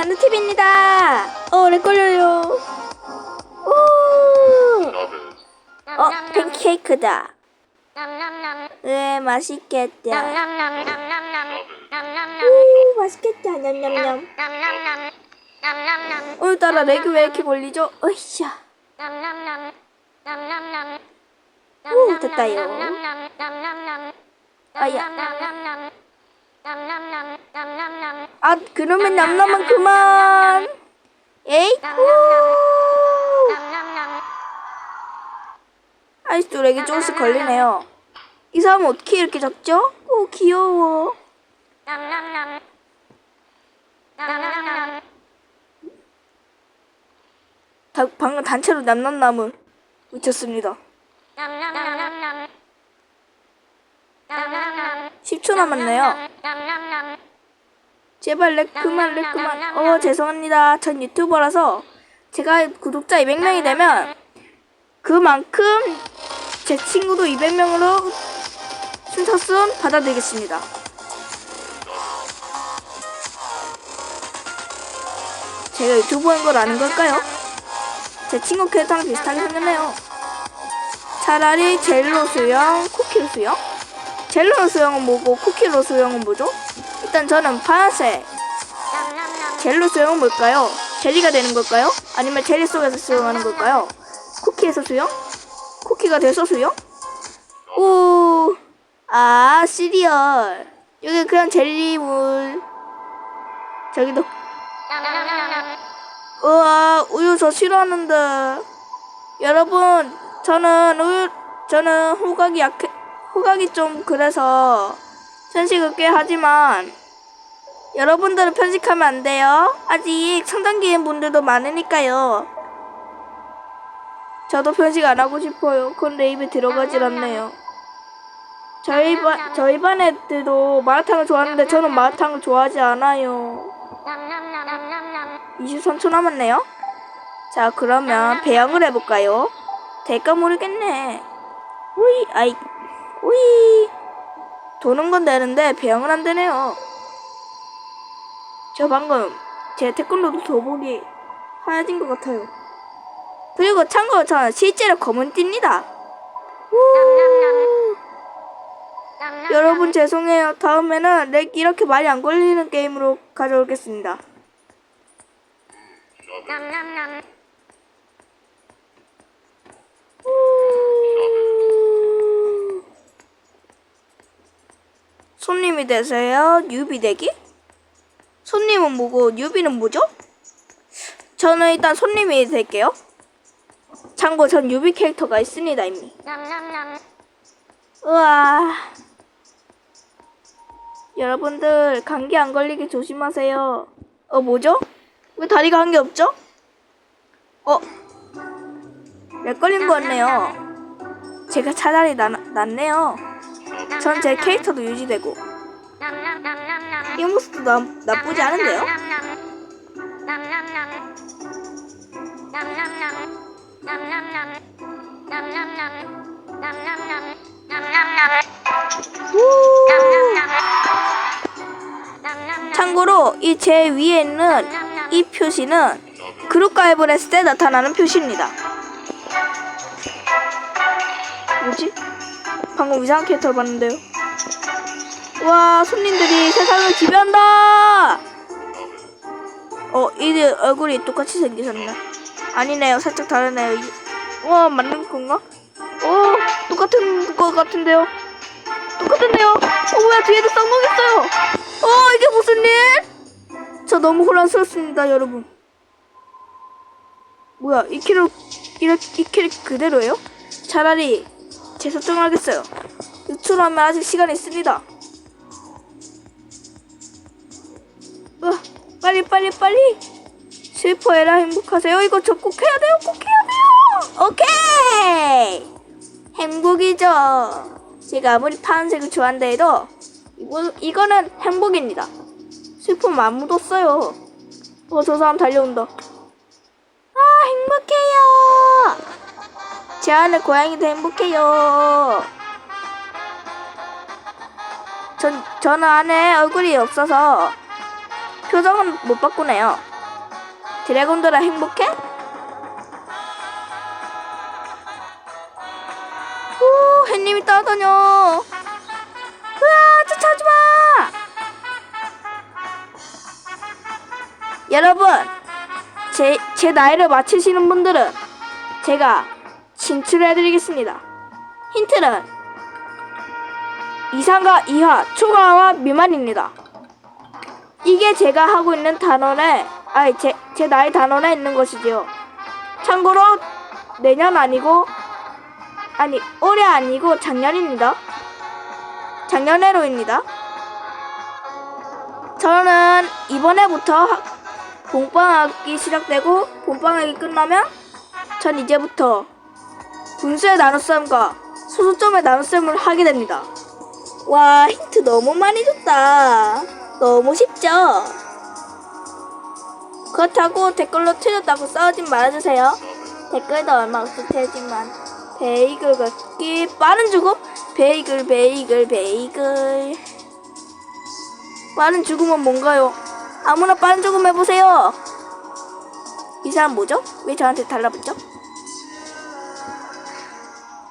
나노TV입니다. 어, 렉 걸려요. 오! 어, 팬케이크다. 네, 맛있겠다. 오, 맛있겠다. 냠냠냠. 오늘따라 렉이 왜 이렇게 걸리죠? 어이샤. 오, 됐다요. 아야. 아, 그러면 냠냠은 그만. 에이, 오. 아이스도 렉이 조금씩 걸리네요. 이 사람은 어떻게 이렇게 작죠? 오, 귀여워. 다, 방금 단체로 남남남을 외쳤습니다. 10초 남았네요. 제발 렉 그만 렉 그만. 어 죄송합니다. 전 유튜버라서 제가 구독자 200명이 되면 그만큼 제 친구도 200명으로 순서순 받아들이겠습니다. 제가 유튜버인 걸 아는 걸까요? 제 친구 캐릭터랑 비슷하게 생겼네요. 차라리 젤로 수영, 쿠키로 수영? 젤로 수영은 뭐고 쿠키로 수영은 뭐죠? 일단 저는 파란색. 젤로 수영은 뭘까요? 젤리가 되는 걸까요? 아니면 젤리 속에서 수영하는 걸까요? 쿠키에서 수영? 쿠키가 돼서 수영? 오, 아 시리얼. 여기 그냥 젤리물. 저기도. 우와 우유 저 싫어하는데. 여러분 저는 우유 저는 호각이 약해 호각이 좀 그래서 편식을 꽤 하지만 여러분들은 편식하면 안 돼요. 아직 성장기인 분들도 많으니까요. 저도 편식 안 하고 싶어요. 그런데 입에 들어가질 않네요. 저희 반 저희 반 애들도 마라탕을 좋아하는데 저는 마라탕을 좋아하지 않아요. 23초 남았네요. 자 그러면 배양을 해볼까요? 될까 모르겠네. 우이 아이 우이 도는 건 되는데 배양은 안 되네요. 저 방금 제 태권도도 도복이 하얘진 것 같아요. 그리고 참고로 저는 실제로 검은 띠입니다. 우! 여러분 죄송해요. 다음에는 렉 이렇게 많이 안 걸리는 게임으로 가져오겠습니다. 우! 손님이 되세요? 뉴비 되기? 손님은 뭐고 뉴비는 뭐죠? 저는 일단 손님이 될게요. 참고 전 뉴비 캐릭터가 있습니다 이미. 우와. 여러분들 감기 안 걸리게 조심하세요. 어 뭐죠? 왜 다리가 한게 없죠? 어? 렉 걸린 거 같네요. 제가 차라리 나, 낫네요. 전 제 캐릭터도 유지되고 이 모습도 나, 나쁘지 않은데요? 참고로 이 제 위에 있는 이 표시는 그룹 가입을 했을 때 나타나는 표시입니다. 뭐지? 방금 이상한 캐릭터를 봤는데요. 와 손님들이 세상을 지배한다. 어 이들 얼굴이 똑같이 생기셨네. 아니네요, 살짝 다르네요. 이- 와 맞는 건가? 어 똑같은 것 같은데요. 똑같은데요. 어 뭐야 뒤에도 쌍둥이 있어요. 어 이게 무슨 일? 저 너무 혼란스럽습니다, 여러분. 뭐야 이 캐릭 이렇게 이 캐릭 그대로예요? 차라리 재설정을 하겠어요. 유출하면 아직 시간이 있습니다. 으아, 빨리 빨리 빨리 슬퍼해라 행복하세요. 이거 저꼭 해야 돼요. 꼭 해야 돼요. 오케이 행복이죠. 제가 아무리 파란색을 좋아한다 해도 이거 이거는 행복입니다. 슬픔 안 묻었어요. 어 저 사람 달려온다. 아 행복해요. 제 안에 고양이도 행복해요. 전, 저는 안에 얼굴이 없어서 표정은 못 바꾸네요. 드래곤들아 행복해? 오, 햇님이 따라다녀. 으아, 쫓아오지 마! 여러분, 제, 제 나이를 맞히시는 분들은 제가 진출해드리겠습니다. 힌트는 이상과 이하, 초과와 미만입니다. 이게 제가 하고 있는 단원에, 아니, 제, 제 나이 단원에 있는 것이지요. 참고로, 내년 아니고, 아니, 올해 아니고 작년입니다. 작년에로입니다. 저는 이번에부터 학- 봄방학이 시작되고 봄방학이 끝나면 전 이제부터 분수의 나눗셈과 소수점의 나눗셈을 하게 됩니다. 와 힌트 너무 많이 줬다. 너무 쉽죠? 그렇다고 댓글로 틀렸다고 싸우지 말아주세요. 댓글도 얼마 없을 테지만 베이글 걷기 빠른 죽음 베이글 베이글 베이글 빠른 죽음은 뭔가요? 아무나 빠른 죽음 해보세요. 이 사람 뭐죠? 왜 저한테 달라붙죠?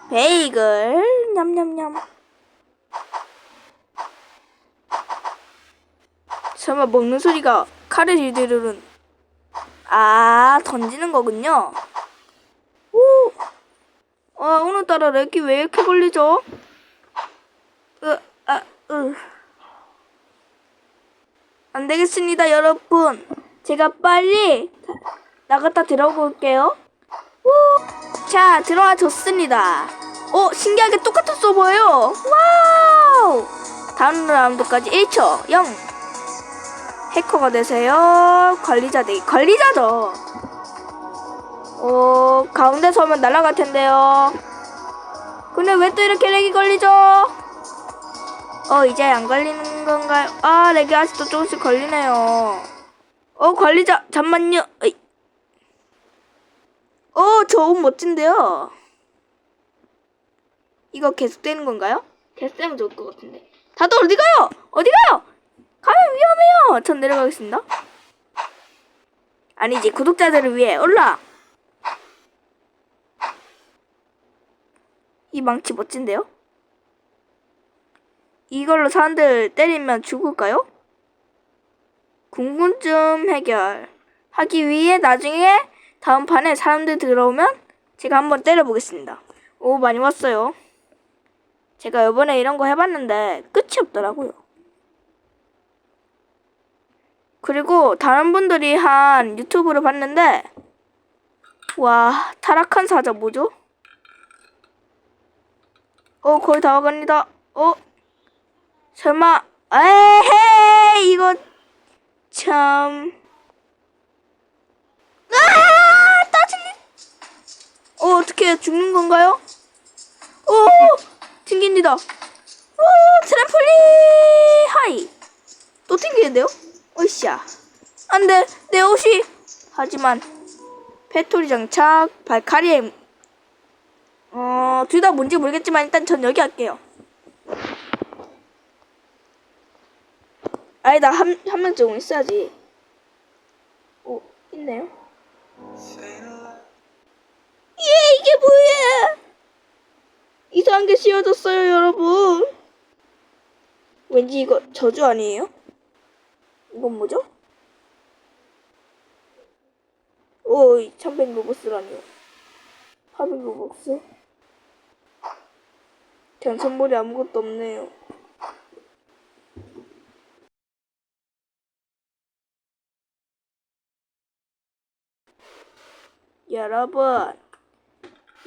베이글 냠냠냠. 설마 먹는 소리가 칼을 일들은 아 던지는 거군요. 오, 아 오늘따라 렉이 왜 이렇게 걸리죠? 으, 아, 으. 안 되겠습니다, 여러분. 제가 빨리 나갔다 들어볼게요. 오, 자, 들어와 줬습니다. 오, 신기하게 똑같은 서버예요. 와우! 다음 라운드까지 1초, 0. 해커가 되세요. 관리자 되기. 관리자죠. 어, 가운데 서면 날아갈 텐데요. 근데 왜 또 이렇게 렉이 걸리죠? 어, 이제 안 걸리는 건가요? 아, 렉이 아직도 조금씩 걸리네요. 어, 관리자, 잠만요. 어이. 어, 저옷 멋진데요. 이거 계속되는 건가요? 계속되면 좋을 것 같은데. 다들 어디 가요? 어디 가요? 가면 위험해요. 전 내려가겠습니다. 아니지, 구독자들을 위해 올라. 이 망치 멋진데요? 이걸로 사람들 때리면 죽을까요? 궁금증 해결 하기 위해 나중에 다음 판에 사람들 들어오면 제가 한번 때려보겠습니다. 오 많이 왔어요. 제가 이번에 이런 거 해봤는데 끝이 없더라고요. 그리고 다른 분들이 한 유튜브를 봤는데 와 타락한 사자 뭐죠? 어 거의 다 와갑니다. 어 설마 에헤이 이거 참 아! 따질리 어 어떻게 죽는 건가요? 오 튕깁니다. 오 트램폴린 하이 또 튕기는데요? 어이씨야 안돼 내 옷이 하지만 배터리 장착 발카리에 어둘 다 뭔지 모르겠지만 일단 전 여기 할게요. 아니다 한, 한 명쯤은 있어야지 오 있네요 예 이게 뭐야 이상한 게 씌워졌어요 여러분 왠지 이거 저주 아니에요? 이건 뭐죠? 오, 300 로벅스라니요. 400 로벅스? 전 선물이 아무것도 없네요. 여러분,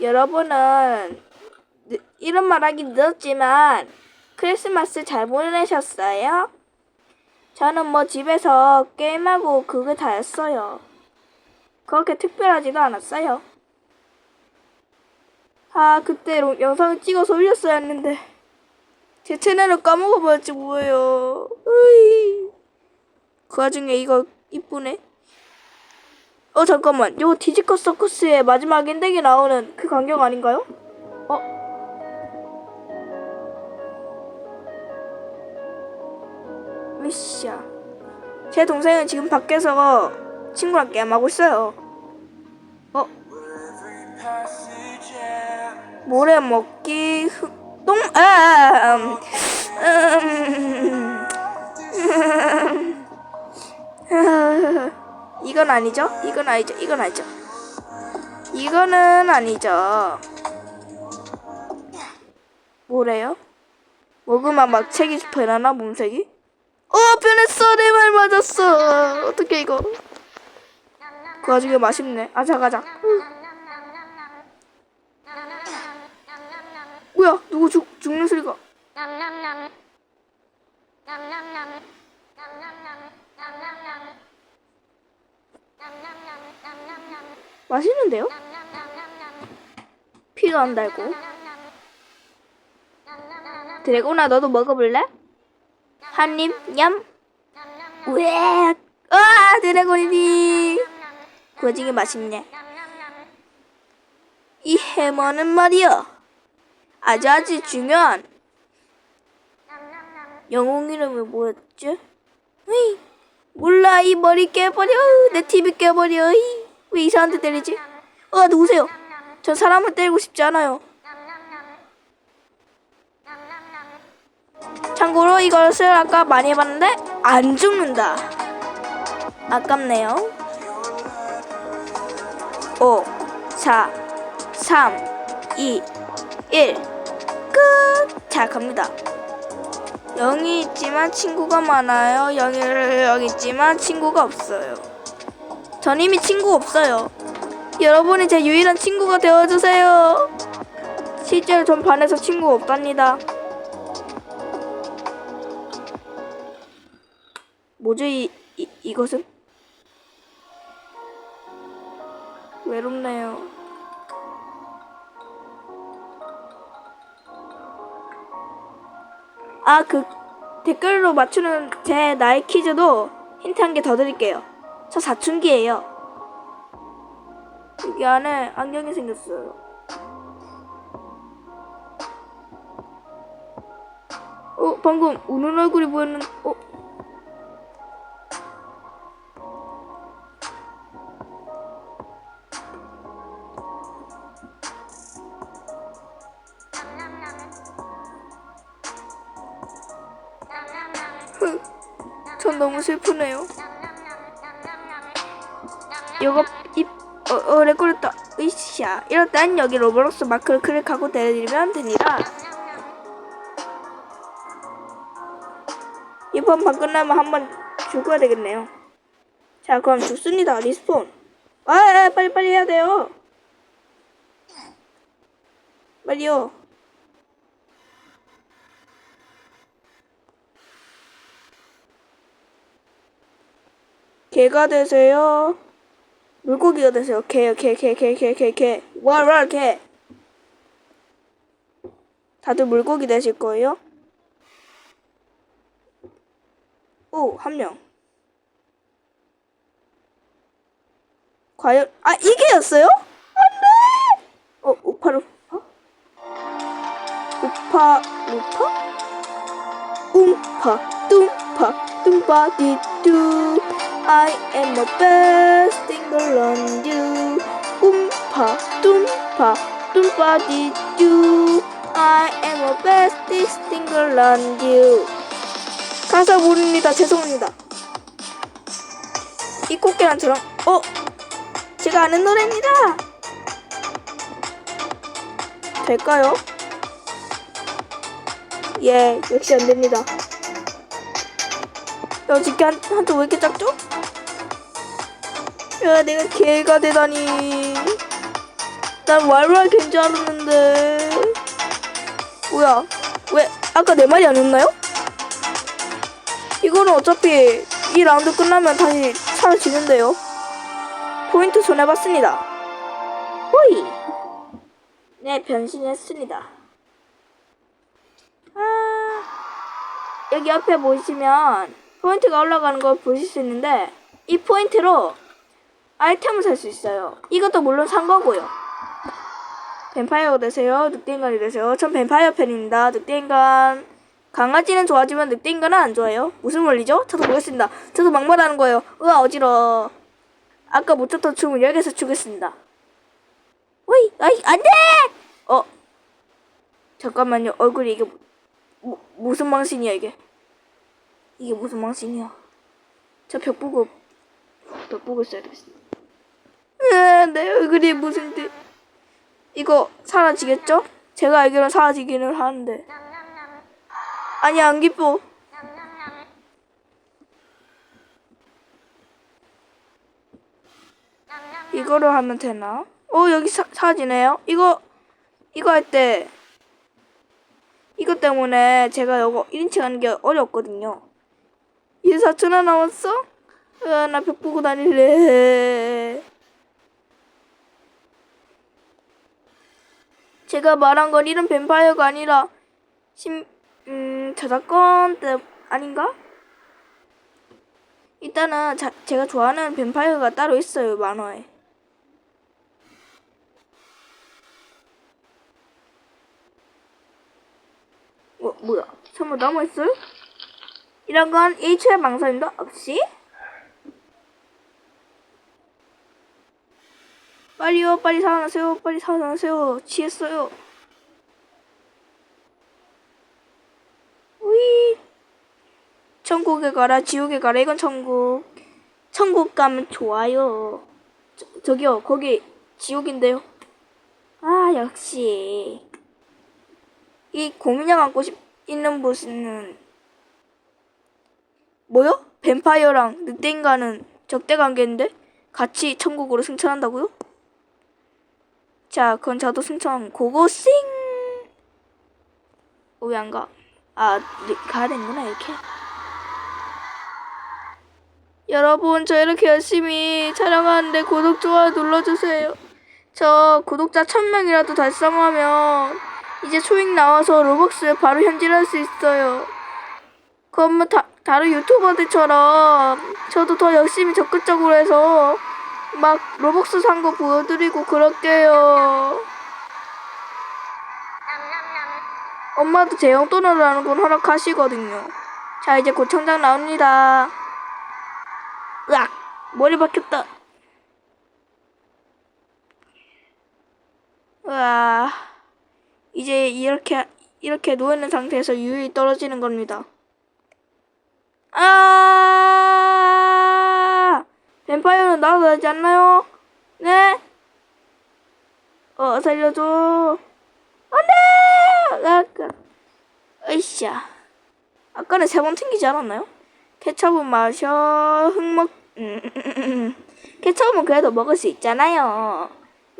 여러분은 늦- 이런 말하기 늦었지만 크리스마스 잘 보내셨어요? 저는 뭐 집에서 게임하고 그게 다였어요. 그렇게 특별하지도 않았어요. 아, 그때 로- 영상을 찍어서 올렸어야 했는데 제 채널을 까먹어버렸지 뭐예요. 으이. 그 와중에 이거 이쁘네. 어 잠깐만, 이거 디지커 서커스의 마지막 엔딩에 나오는 그 광경 아닌가요? 어? 으쌰. 제 동생은 지금 밖에서 친구랑 게임하고 있어요. 어? 모래 먹기 흙- 똥 아, 음, 음, 음, 이건 아니죠? 이건 아니죠? 이건 아니죠? 이거는 아니죠. 뭐래요? 먹으면 막 책이 변하나 몸색이? 어 변했어 내 말 맞았어 어떻게 이거 그 와중에 맛있네 가자 뭐야 누구 죽, 죽는 소리가 맛있는데요? 피도 안 달고? 드래곤아 너도 먹어볼래? 한입 냠. 우에 아 드래곤이니. 그 와중에 맛있네. 이 해머는 말이야 아주 아주 중요한 영웅 이름이 뭐였지? 으이, 몰라 이 머리 깨버려. 내 TV 깨버려. 이, 왜 이상한 데 때리지? 어 누구세요? 전 사람을 때리고 싶지 않아요. 참고로 이것을 아까 많이 해봤는데 안 죽는다. 아깝네요. 5 4 3 2 1 끝! 자 갑니다 0이 있지만 친구가 많아요. 0이 여기 있지만 친구가 없어요. 전 이미 친구 없어요. 여러분이 제 유일한 친구가 되어주세요. 실제로 전 반에서 친구가 없답니다. 뭐죠 이, 이 이것은? 외롭네요. 아 그 댓글로 맞추는 제 나이 퀴즈도 힌트 한 개 더 드릴게요. 저 사춘기예요. 여기 안에 안경이 생겼어요. 어 방금 우는 얼굴이 보였는 어 전 너무 슬프네요. 이거 입 어, 어, 레코르다 으쌰. 이럴 땐 여기 로블록스 마크를 클릭하고 내리면 됩니다. 이번 판 끝나면 한번 죽어야 되겠네요. 자, 그럼 죽습니다. 리스폰. 아, 아, 빨리 빨리 해야 돼요. 빨리요. 개가 되세요. 물고기가 되세요. 개요, 개, 개, 개, 개, 개, 개. 와, 와, 개. 다들 물고기 되실 거예요? 오, 한 명. 과연, 아, 이게였어요? 안 돼! 어, 우파 루파? 우파, 루파? 움파, 뚱파, 뚱파 디뚜. I am the best thing on you. 움파, 뚱파, 뚱파디뚜. I am the best thing on you. 가사 모릅니다. 죄송합니다. 이 꽃게란처럼 어? 제가 아는 노래입니다. 될까요? 예, 역시 안 됩니다. 야, 지금 한, 한쪽 왜 이렇게 작죠? 야, 내가 개가 되다니. 난 왈왈 개인 줄 알았는데. 뭐야? 왜, 아까 내 말이 아니었나요? 이거는 어차피 이 라운드 끝나면 다시 사라지는데요. 포인트 손해봤습니다. 호이! 네, 변신했습니다. 아, 여기 옆에 보시면 포인트가 올라가는 걸 보실 수 있는데 이 포인트로 아이템을 살 수 있어요. 이것도 물론 산 거고요. 뱀파이어가 되세요? 늑대인간이 되세요? 전 뱀파이어 팬입니다. 늑대인간 강아지는 좋아하지만 늑대인간은 안 좋아해요. 무슨 원리죠? 저도 모르겠습니다. 저도 막말하는 거예요. 으아 어지러. 아까 못 췄던 춤을 여기서 추겠습니다. 어이, 아이, 안 돼! 어. 잠깐만요. 얼굴이 이게, 뭐, 무슨 망신이야, 이게. 이게 무슨 망신이야. 저 벽 보고, 벽 보고 있어야 되겠어. 으아, 내 얼굴이 무슨, 데 이거 사라지겠죠? 제가 알기로는 사라지기는 하는데. 아니, 안 기뻐. 이거를 하면 되나? 어 여기 사, 사라지네요. 이거 이거 할 때 이거 때문에 제가 이거 1인칭 하는 게 어렵거든요. 얘 사촌아 나왔어? 으아 나벽 보고 다닐래. 제가 말한 건 이런 뱀파이어가 아니라 심, 음, 저작권 때 아닌가? 일단은 자, 제가 좋아하는 뱀파이어가 따로 있어요 만화에. 어, 뭐야? 설마 남아있어요? 이런 건 1초의 망설임도 없이 빨리요 빨리 살아나세요 빨리 살아나세요. 취했어요. 우이. 천국에 가라 지옥에 가라. 이건 천국. 천국 가면 좋아요. 저, 저기요 거기 지옥인데요. 아 역시. 이 고민형 안고 싶 있는 곳은 뭐요? 뱀파이어랑 늑대인간은 적대 관계인데 같이 천국으로 승천한다고요? 자, 그건 저도 승천 고고싱. 어, 왜안 가? 아, 네, 가야 되는구나 이렇게. 여러분, 저 이렇게 열심히 촬영하는데 구독 좋아요 눌러주세요. 저 구독자 1000명이라도 달성하면 이제 초익 나와서 로벅스에 바로 현질할 수 있어요. 그러면 다, 다른 유튜버들처럼 저도 더 열심히 적극적으로 해서 막 로벅스 산 거 보여드리고 그럴게요. 엄마도 제 용돈으로 하는 건 허락하시거든요. 자, 이제 고청장 나옵니다. 으악! 머리 박혔다. 으아. 이제 이렇게, 이렇게 누워있는 상태에서 유율이 떨어지는 겁니다. 아! 뱀파이어는 나도 되지 않나요? 네? 어, 살려줘. 안 돼! 아까. 으쌰. 아까는 세 번 튕기지 않았나요? 케첩은 마셔. 흙먹, 음, 음, 음, 음. 케첩은 그래도 먹을 수 있잖아요.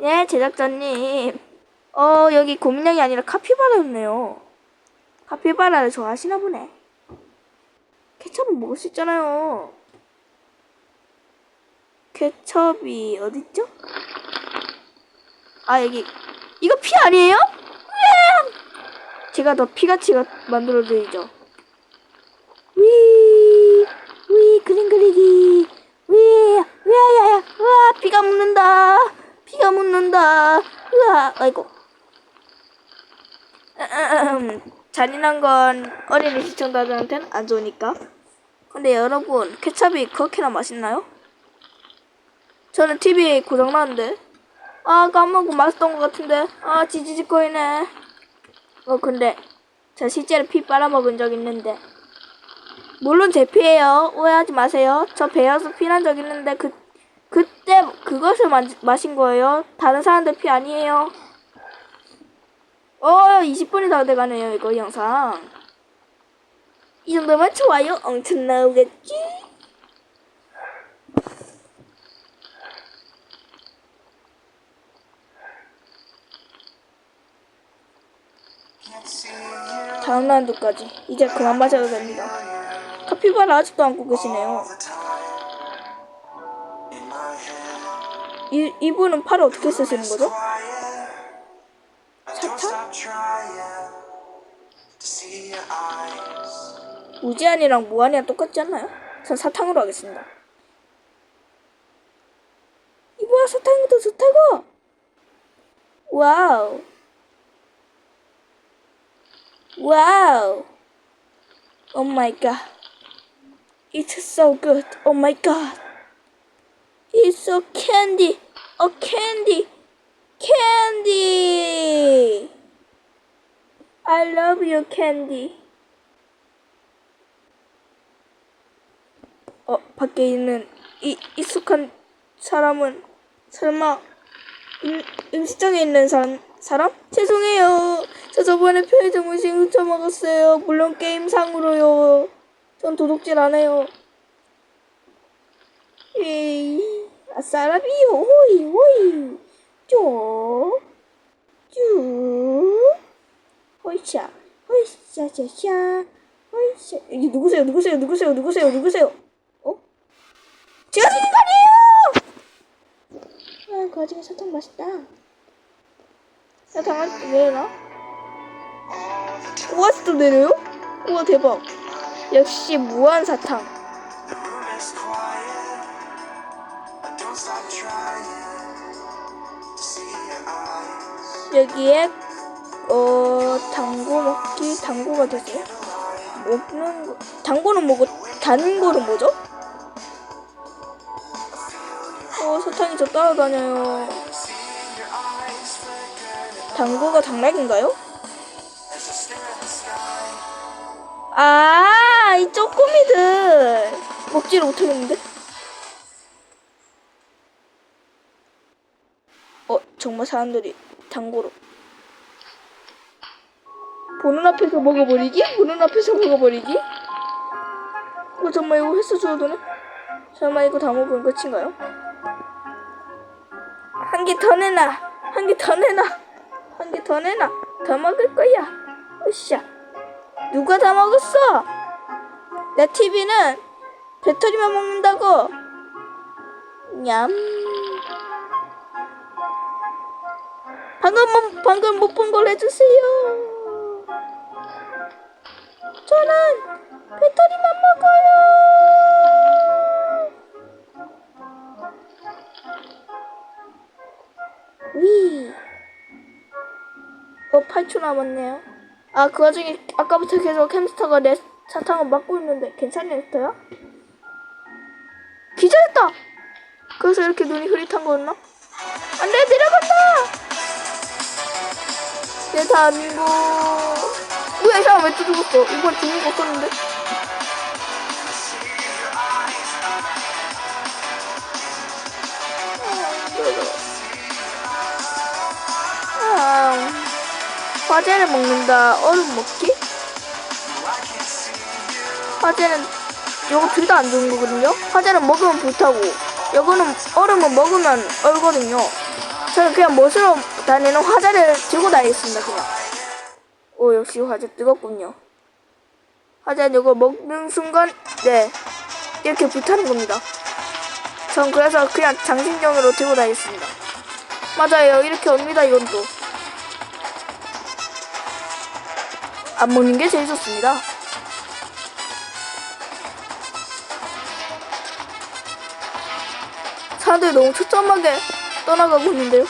예, 제작자님. 어, 여기 곰냥이 아니라 카피바라였네요. 카피바라를 좋아하시나 보네. 케첩은 먹을 수 있잖아요. 케첩이 어딨죠? 아 여기 이거 피 아니에요? 제가 더 피같이 만들어드리죠. 위, 위 그림 그리기, 위, 위야야야, 우와 피가 묻는다, 피가 묻는다, 우와, 아이고. 음, 잔인한 건 어린이 시청자들한테는 안 좋으니까. 근데 여러분 케첩이 그렇게나 맛있나요? 저는 TV 고장났는데. 아, 까먹고 맛있던 것 같은데. 아, 지지직거리네. 어, 근데, 저 실제로 피 빨아먹은 적 있는데. 물론 제 피예요. 오해하지 마세요. 저 배여서 피난 적 있는데, 그, 그때 그것을 마, 마신 거예요. 다른 사람들 피 아니에요. 어, 20분이 다 돼가네요, 이거 영상. 이 정도면 좋아요. 엄청 나오겠지? 다음 라운드까지 이제 그만 마셔도 됩니다. 카피바라 아직도 안고 계시네요. 이, 이분은 팔을 어떻게 쓰시는 거죠? 사탕? 우지안이랑 무한이랑 똑같지 않나요? 전 사탕으로 하겠습니다. 이보야 사탕이 더 좋다고! 와우. Wow. Oh my god. It's so good. Oh my god. It's a candy. A candy. Candy. I love you, candy. 어, 밖에 있는 이 익숙한 사람은 설마 음, 음식점에 있는 사람? 사람? 죄송해요. 저 저번에 편의점 음식 훔쳐 먹었어요. 물론 게임상으로요. 전 도둑질 안 해요. 에이, 아싸라비요, 호이, 호이. 쪼, 쭈, 호이샤, 호이샤, 샤샤, 호이샤. 이게 누구세요, 누구세요, 누구세요, 누구세요, 누구세요? 어? 제가 죽인 거 아니에요! 아, 그 와중에 사탕 맛있다. 사탕 아직도 내려나? 우와, 아직도 내려요? 우와, 대박. 역시 무한 사탕. room is quiet. I don't stop trying to see your eyes. 여기에 어 당고 먹기 당고가 되세요? 먹는 거 당고는 뭐고 단 거는 뭐죠? 어 사탕이 저 따라다녀요. 당고가 당락인가요? 아, 이 쪼꼬미들 먹지를 못하겠는데? 어, 정말 사람들이 당고로 보는 앞에서 먹어버리기? 보는 앞에서 먹어버리기? 어, 정말 이거 횟수 되네? 설마 이거 다 먹으면 끝인가요? 한 개 더 내놔! 한 개 더 내놔! 한 개 더 내놔! 더 먹을 거야! 으쌰! 누가 다 먹었어? 내 TV는 배터리만 먹는다고. 냠. 방금 못, 방금 못 본 걸 해주세요. 저는 배터리만 먹어요. 위. 어, 8초 남았네요. 아, 그 와중에 아까부터 계속 햄스터가 내 사탕을 막고 있는데 괜찮니, 햄스터야? 기절했다! 그래서 이렇게 눈이 흐릿한 거였나? 안 돼, 내려간다! 내 단고. 뭐야, 이 사람 왜또 죽었어? 이번 죽는 거 없었는데? 화제를 먹는다. 얼음 먹기? 화제는 요거 둘 다 안 좋은 거거든요. 화제는 먹으면 불타고, 요거는 얼음은 먹으면 얼거든요. 저는 그냥 멋으로 다니는 화제를 들고 다니겠습니다. 그냥. 오 역시 화제 뜨겁군요. 화제는 이거 먹는 순간 네 이렇게 불타는 겁니다. 전 그래서 그냥 장신경으로 들고 다니겠습니다. 맞아요. 이렇게 옵니다. 이건 또. 안 먹는 게 제일 좋습니다. 사람들이 너무 초점하게 떠나가고 있는데요.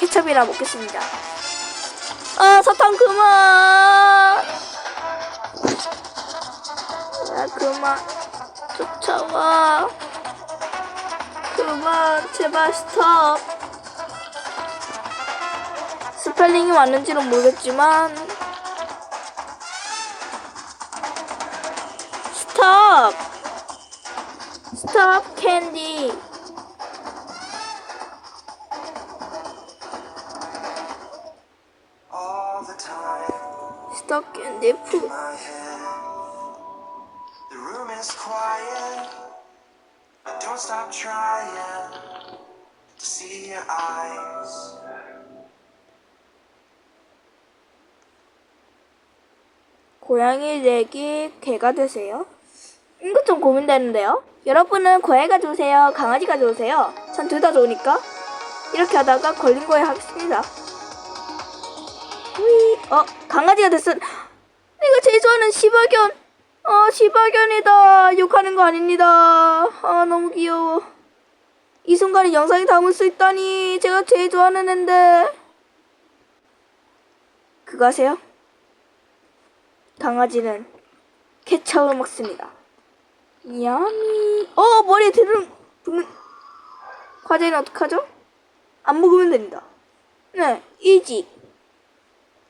케첩이나 먹겠습니다. 아, 사탕 그만! 야, 그만. 쫓아와. 그만, 제발 스톱. 스펠링이 맞는지는 모르겠지만. 스톱 스톱 캔디. 스톱 캔디. 푸 고양이 내기 개가 되세요? 이거 좀 고민되는데요? 여러분은 고양이가 좋으세요? 강아지가 좋으세요? 전 둘 다 좋으니까 이렇게 하다가 걸린 거에 하겠습니다. 우이, 어, 강아지가 됐어. 내가 제일 좋아하는 시바견. 어, 시바견이다. 욕하는 거 아닙니다. 아, 너무 귀여워. 이 순간에 영상에 담을 수 있다니. 제가 제일 좋아하는 앤데. 그거 아세요? 강아지는 케첩을 먹습니다. 야미. 어, 머리에 드는, 붙는. 과자는 어떡하죠? 안 먹으면 됩니다. 네, 이지.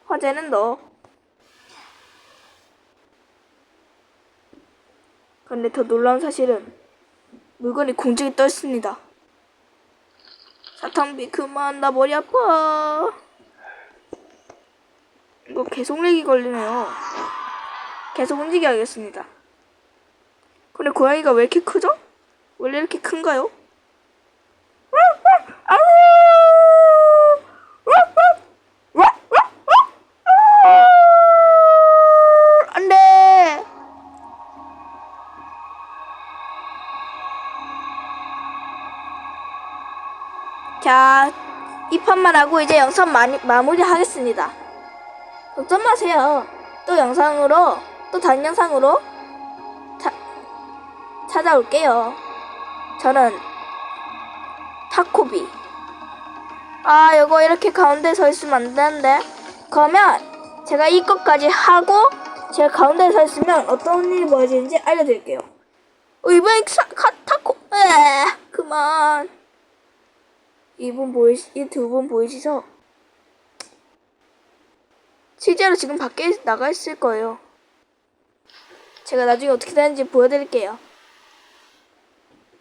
화제는 너. 근데 더 놀라운 사실은 물건이 공중에 떠 있습니다. 사탕비 그만 나 머리 아파. 이거 계속 렉이 걸리네요. 계속 움직여야겠습니다. 근데 고양이가 왜 이렇게 크죠? 원래 이렇게 큰가요? 아우! 안 돼! 자, 이 판만 하고 이제 영상 마니, 마무리 하겠습니다. 걱정 마세요. 또 영상으로, 또 다른 영상으로 차, 찾아올게요. 저는 타코비. 아, 이거 이렇게 가운데 서 있으면 안 되는데. 그러면 제가 이것까지 하고 제가 가운데 서 있으면 어떤 일이 벌어지는지 알려드릴게요. 어, 이번엔 사, 카, 타코, 에 그만. 이분 보이, 이두 분 보이시죠? 실제로 지금 밖에 나가 있을 거예요. 제가 나중에 어떻게 되는지 보여드릴게요.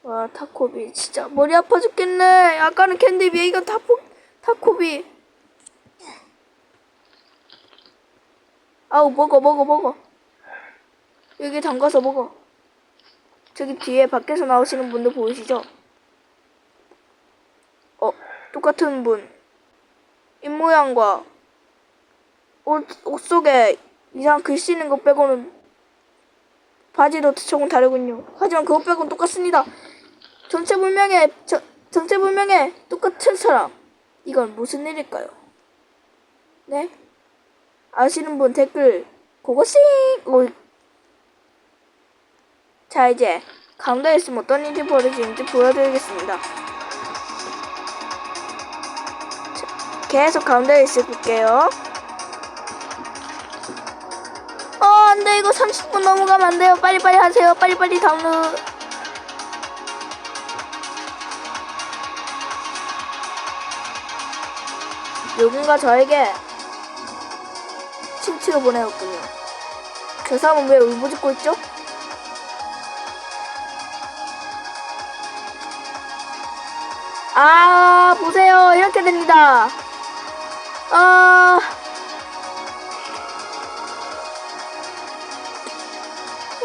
와, 타코비. 진짜 머리 아파 죽겠네. 아까는 캔디비, 이건 타코, 타코비. 아우, 먹어, 먹어, 먹어. 여기 담가서 먹어. 저기 뒤에 밖에서 나오시는 분들 보이시죠? 어, 똑같은 분. 입 모양과 옷, 옷 속에 이상한 글씨 있는 것 빼고는 바지도 조금 다르군요. 하지만 그것 빼고는 똑같습니다. 정체불명의, 저, 정체불명의 똑같은 사람. 이건 무슨 일일까요? 네? 아시는 분 댓글 고고싱! 오. 자, 이제 가운데에 있으면 어떤 일이 벌어지는지 보여드리겠습니다. 계속 가운데에 있어 볼게요. 안 돼. 이거 30분 넘어가면 안 돼요. 빨리빨리 하세요. 빨리빨리 다운로드. 누군가 저에게 친치를 보내었군요. 그 사람은 왜 울부짖고 있죠? 아, 보세요. 이렇게 됩니다. 아.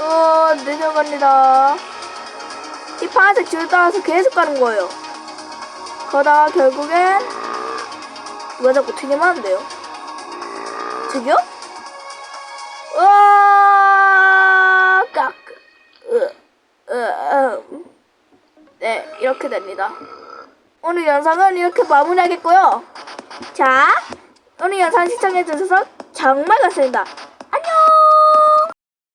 어, 늦어갑니다. 이 파란색 줄 따라서 계속 가는 거예요. 그러다가 결국엔 누가 자꾸 안 돼요. 저기요? 으아, 깍. 으, 으, 으. 네, 이렇게 됩니다. 오늘 영상은 이렇게 마무리하겠고요. 자, 오늘 영상 시청해주셔서 정말 감사합니다.